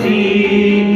see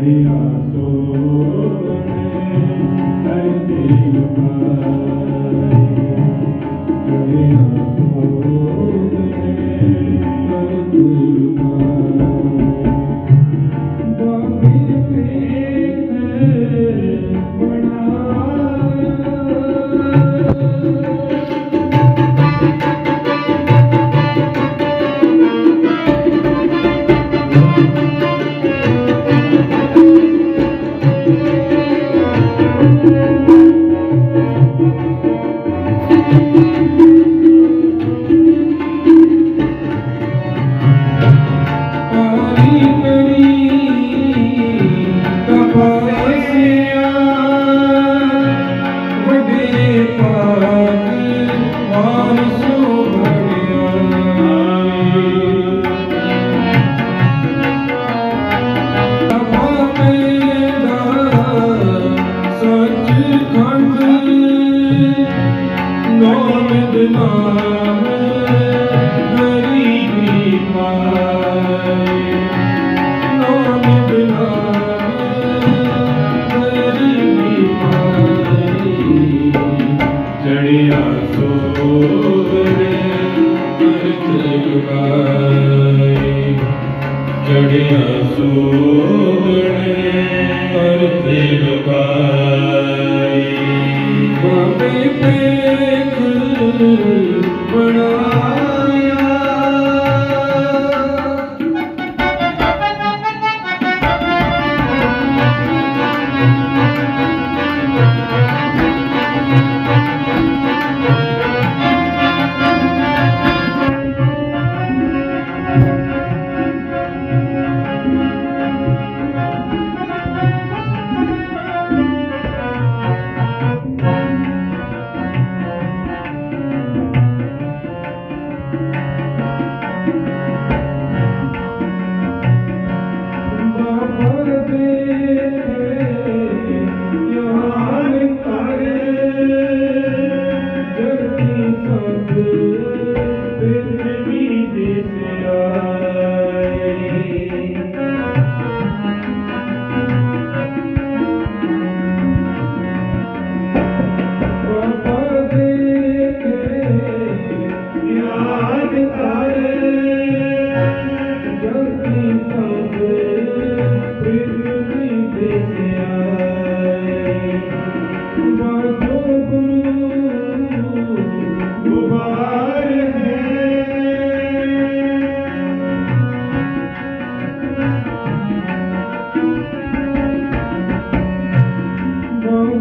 Yeah.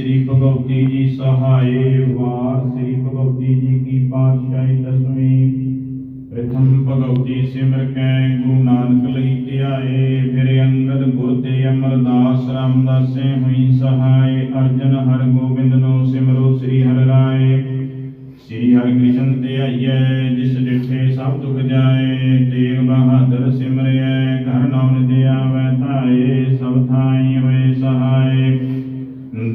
ਸ੍ਰੀ ਭਗਵਤੀ ਜੀ ਸਹਾਏ, ਵਾਰ ਸ੍ਰੀ ਭਗਵਤੀ ਜੀ ਕੀ ਪਾਤਸ਼ਾਹੀ ਦਸਵੀਂ। ਪ੍ਰਥਮ ਭਗਵਤੀ ਸਿਮਰ ਕੈ, ਗੁਰੂ ਨਾਨਕ ਲਈ ਧਿਆਏ, ਫਿਰ ਅੰਗਦ ਗੁਰ ਤੇ ਅਮਰਦਾਸ ਰਾਮਦਾਸੇ ਹੋਈ ਸਹਾਏ। ਅਰਜਨ ਹਰ ਗੋਬਿੰਦ ਨੂੰ ਸਿਮਰੋ ਸ੍ਰੀ ਹਰਿ ਰਾਏ। ਸ੍ਰੀ ਹਰਿ ਕ੍ਰਿਸ਼ਨ ਧਿਆਈਐ ਜਿਸ ਡਿਠੇ ਸਭ ਦੁਖ ਜਾਏ। ਤੇਗ ਬਹਾਦਰ ਸਿਮਰਿਐ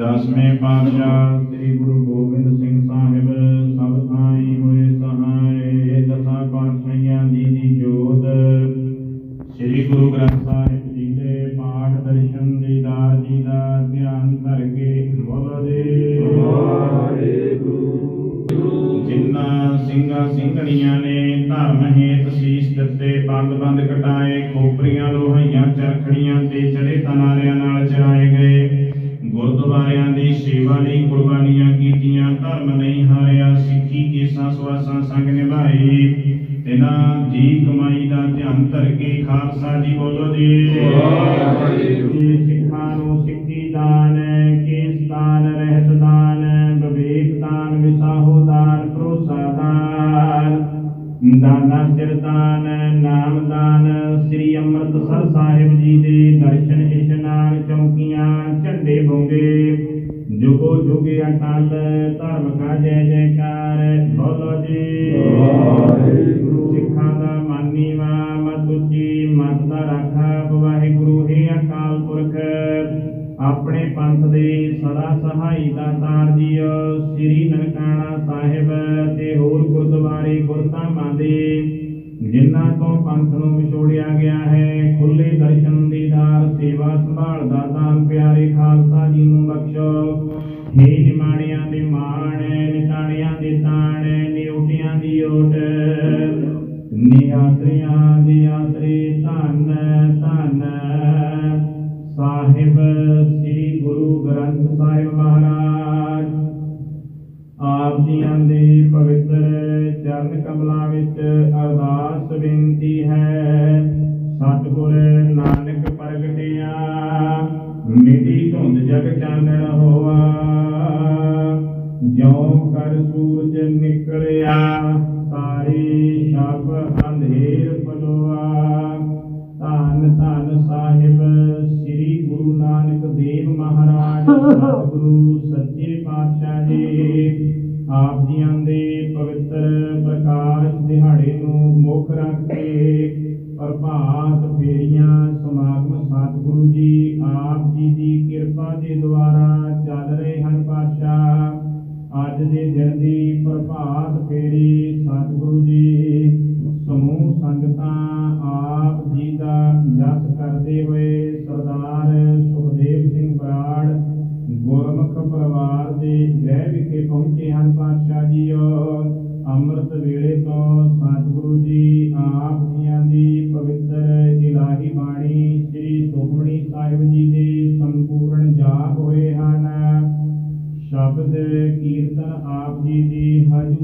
ਦਸਵੇਂ ਪਾਤਸ਼ਾਹ ਸ੍ਰੀ ਗੁਰੂ ਗੋਬਿੰਦ ਸਿੰਘ ਸਾਹਿਬ ਸਭ ਥਾਈ ਹੋਏ ਸਹਾਏ ਦਸਾਂ ਪਾਤਸ਼ਾਹੀਆਂ ਦੀ ਦੀ ਜੋਤ। ਸ੍ਰੀ ਗੁਰੂ ਗ੍ਰੰਥ ਸਾਹਿਬ ਜੀ ਦੇ ਪਾਠ ਦਰਸ਼ਨ ਦੀਦਾਰ ਜੀ ਦਾ ਧਿਆਨ ਕਰਕੇ ਬੋਲਦੇ। ਜਿਨ੍ਹਾਂ ਸਿੰਘਾਂ ਸਿੰਘਣੀਆਂ ਨੇ ਧਰਮ ਹੇਤ ਸੀਸ ਦਿੱਤੇ, ਬੰਦ ਬੰਦ ਕਟਾਏ, ਖੋਪਰੀਆਂ, ਲੋਹਾਈਆਂ, ਚਰਖੜੀਆਂ ਤੇ ਚੜੇ ਤਨਾਰਿਆਂ ਨਾਲ ਚਰਾਏ ਗਏ। ਗੁਰਦੁਆਰਿਆਂ ਦੀ ਸੇਵਾ ਲਈ ਕੁਰਬਾਨੀਆਂ ਕੀਤੀਆਂ, ਧਰਮ ਨਹੀਂ ਹਾਰਿਆ, ਸਿੱਖੀ ਕੇਸਾਂ ਸਵਾਸਾਂ ਸੰਗ ਨਿਭਾਈ ਤਿਨਾਂ ਦੀ ਕਮਾਈ ਦਾ ਧਿਆਨ ਧਰ ਕੇ ਖਾਲਸਾ ਜੀ ਬੋਲੋ ਜੀ। ਸਿੱਖਾਂ ਨੂੰ ਸਿੱਖੀ ਦਾਨ, ਕੇਸ ਦਾਨ, ਰਹਿਤ ਦਾਨ, ਵਿਵੇਕ ਦਾਨ, ਵਿਸਾਹੋ ਦਾਨ, ਭਰੋਸਾ ਦਾਨ, ਦਾਨਾ ਸਿਰ ਨਾਮ ਦਾਨ, ਸ੍ਰੀ ਅੰਮ੍ਰਿਤਸਰ ਸਾਹਿਬ ਜੀ ਦੇ ਦਰਸ਼ਨ ਇਸ਼ਨਾਨ ਚੌਕੀਆਂ ਝੰਡੇ ਬੋਗੇ। ਜੁਗੋ ਜੁਗੇ ਅਟਲ ਧਰਮ ਕਾ ਜੈ ਜੈਕਾਰ ਬੋਲੋ ਜੀ। ਵਾਹਿਗੁਰੂ। ਸਿੱਖਾਂ ਦਾ ਮਾਨੀਵਾ ਮਤ ਉੱਚੀ ਮਤ ਦਾ ਰਾਖਾ ਵਾਹਿਗੁਰੂ ਹੈ ਅਕਾਲ ਪੁਰਖ। ਆਪਣੇ ਪੰਥ ਦੇ ਸਦਾ ਸਹਾਈ ਦਾਤਾਰ ਜੀਓ। ਸ੍ਰੀ ਨਨਕਾਣਾ ਸਾਹਿਬ ਤੇ ਹੋਰ ਗੁਰਦੁਆਰੇ ਗੁਰਧਾਮਾਂ ਦੇ ਜਿਨ੍ਹਾਂ ਤੋਂ ਪੰਥ ਨੂੰ ਵਿਛੋੜਿਆ ਗਿਆ ਹੈ ਖੁੱਲੇ ਦਰਸ਼ਨ ਦੀਦਾਰ ਸੇਵਾ ਸੰਭਾਲ ਦਾ ਦਾਨ ਪਿਆਰੇ ਖਾਲਸਾ ਜੀ ਨੂੰ ਬਖਸ਼ੋ। ਹੇ ਨਿਮਾਣਿਆਂ ਦੇ ਮਾਣ, ਨਿਤਾਣਿਆਂ ਦੇ ਤਾਣ ਨਿਉਟਿਆਂ ਦੀ ਓਟ। ਨਿਆਸਰਿਆਂ ਦੀ ਆਸਰੇ ਧੰਨ ਧੰਨ ਸਾਹਿਬ ਸ੍ਰੀ ਗੁਰੂ ਗ੍ਰੰਥ ਸਾਹਿਬ ਮਹਾਰਾਜ। ਆਪ ਜੀਆਂ ਦੇ ਪਵਿੱਤਰ ਚਰਨ ਕਮਲਾਂ ਵਿੱਚ ਅਰਦਾਸ ਬੇਨਤੀ ਹੈ। ਸਤਿਗੁਰ ਕਰ ਸੂਰਜ ਨਿਕਲਿਆ, ਤਾਰੇ ਛਾਪ ਅੰਧੇਰ ਪਲੋਆ। ਧੰਨ ਧੰਨ ਸਾਹਿਬ, ਸ੍ਰੀ ਗੁਰੂ ਨਾਨਕ ਦੇਵ ਮਹਾਰਾਜ, ਸਤਿਗੁਰੂ ਸੱਚੇ ਪਾਤਸ਼ਾਹ ਜੀ। ਆਪ ਜੀਆਂ ਦੇ ਪਵਿੱਤਰ ਪ੍ਰਕਾਸ਼ ਦਿਹਾੜੇ ਨੂੰ ਮੁੱਖ ਰੱਖ ਕੇ ਪ੍ਰਭਾਤ ਫੇਰੀਆਂ ਸਮਾਗਮ, ਸਤਿਗੁਰੂ ਜੀ, ਆਪ ਜੀ ਦੀ ਕਿਰਪਾ ਦੇ ਦੁਆਰਾ ਪ੍ਰਭਾਤ ਫੇਰੀ ਸਤਿਗੁਰੂ ਜੀ ਸਮੂਹ ਸੰਗਤਾਂ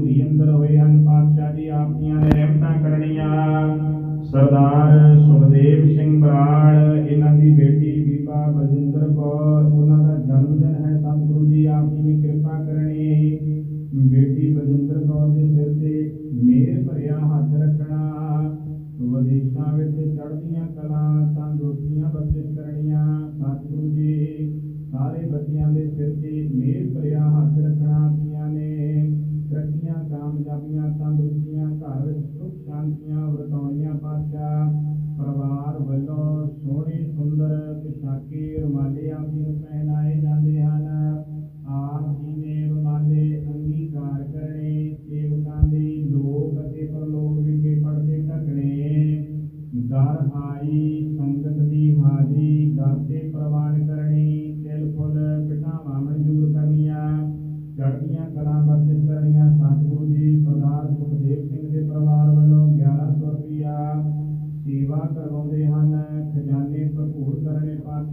ਦੀ ਹਜ਼ੂਰੀ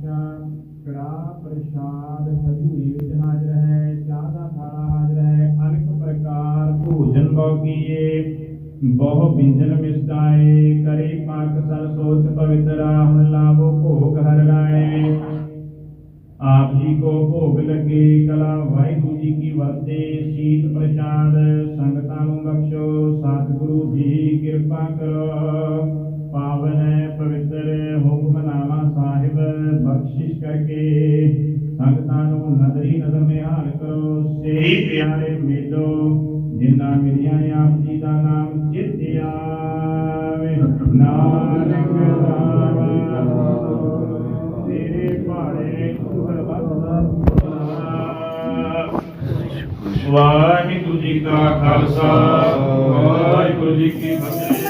ਕਰਨੇ ਕੜਾ ਪ੍ਰਸ਼ਾਦ ਹਜ਼ੂਰੀ ਵਿੱਚ ਹਾਜ਼ਰ ਹੈ, ਚਾਹ ਦਾ ਥਾਲਾ ਹਾਜ਼ਰ ਹੈ ਅਨੇਕ ਪ੍ਰਕਾਰ ਭੋਜਨ ਬੋਗੀਏ, ਬਹੁ ਬਿੰਜਨ ਮਿਸਟਾਏ ਕਰੇ ਪਾਕ ਸਰ ਸੋਚ ਪਵਿੱਤਰਾ ਹੁਣ ਲਾਭੋ ਭੋਗ ਹਰ ਰਾਏ ਆਪ ਜੀ ਕੋ ਭੋਗ ਲੱਗੇ, ਕਲਾ ਵਾਹਿਗੁਰੂ ਜੀ ਕੀ ਵਰਤੇ, ਸੀਤ ਪ੍ਰਸ਼ਾਦ ਸੰਗਤਾਂ ਨੂੰ ਬਖਸ਼ੋ, ਸਤਿਗੁਰੂ ਜੀ ਕਿਰਪਾ ਕਰੋ। ਪਾਵਨ ਹੈ ਪਵਿੱਤਰ ਕਰਕੇ ਸੰਗਤਾਂ ਨੂੰ ਨਦਰੀ ਨਜ਼ਰ ਨਿਹਾਲ ਕਰੋ। ਸੇ ਪਿਆਰੇ ਮੇਲੋ ਜਿਨ੍ਹਾਂ ਮਿਲਿਆ ਆਪ ਜੀ ਦਾ ਨਾਮ ਚਿੱਤੇ ਆਵੇ ਨਾਨਕ ਨਾਮ ਤੇਰੇ ਭਾਣੇ ਵਾਹਿਗੁਰੂ ਜੀ ਕਾ ਖਾਲਸਾ, ਵਾਹਿਗੁਰੂ ਜੀ ਕੀ ਫਤਿਹ।